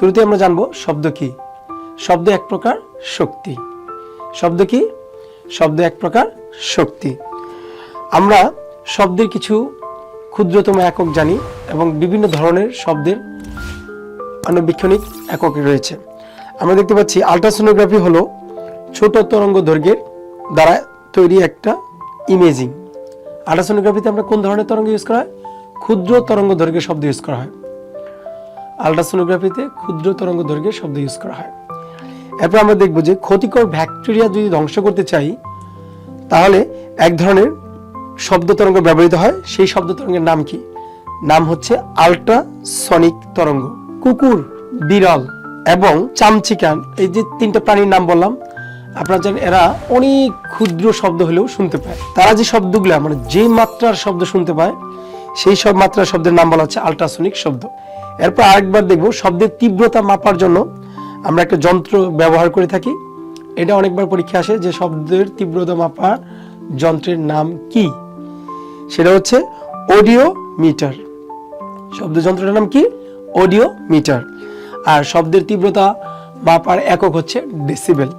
শুরুতে আমরা জানব শব্দ কি? শব্দ এক প্রকার শক্তি। শব্দ কি? শব্দ এক প্রকার শক্তি। আমরা শব্দের কিছু ক্ষুদ্রতম একক জানি এবং বিভিন্ন ধরনের শব্দের আণুবীক্ষণিক একক রয়েছে। আমরা দেখতে পাচ্ছি, আলট্রাসোনোগ্রাফি হলো ছোট তরঙ্গ দৈর্ঘ্যের দ্বারা তৈরি একটা ইমেজিং আলট্রাসোনোগ্রাফিতে আমরা কোন ধরনের তরঙ্গ ইউজ করা হয়? ক্ষুদ্র তরঙ্গ দৈর্ঘ্যের শব্দ ইউজ করা হয়। আলট্রাসোনোগ্রাফিতে ক্ষুদ্র তরঙ্গ দৈর্ঘ্যের শব্দ ইউজ করা হয়। এরপর আমরা দেখব যে ক্ষতিকর ব্যাকটেরিয়া যদি ধ্বংস করতে চাই, তাহলে এক ধরনের শব্দ তরঙ্গ ব্যবহৃত হয়। সেই শব্দ তরঙ্গের নাম কি? নাম হচ্ছে আল্ট্রাসনিক তরঙ্গ। কুকুর, বিড়াল এবং চামচিকান, এই যে তিনটা প্রাণীর নাম বললাম, আপনারা জানেন এরা অনেক ক্ষুদ্র শব্দ হলেও শুনতে পায়। তারা যে শব্দগুলো মানে যে মাত্রার শব্দ শুনতে পায় সেই সব মাত্রা শব্দের নাম বলা হচ্ছে আল্ট্রাসনিক শব্দ। এরপর আরেকবার দেখব শব্দের তীব্রতা মাপার জন্য আমরা একটা যন্ত্র ব্যবহার করে থাকি। এটা অনেকবার পরীক্ষা আসে যে শব্দের তীব্রতা মাপার যন্ত্রের নাম কি? সেটা হচ্ছে অডিও মিটার শব্দ যন্ত্রটার নাম কি? অডিও মিটার আর শব্দের তীব্রতা মাপার একক হচ্ছে ডেসিবেল।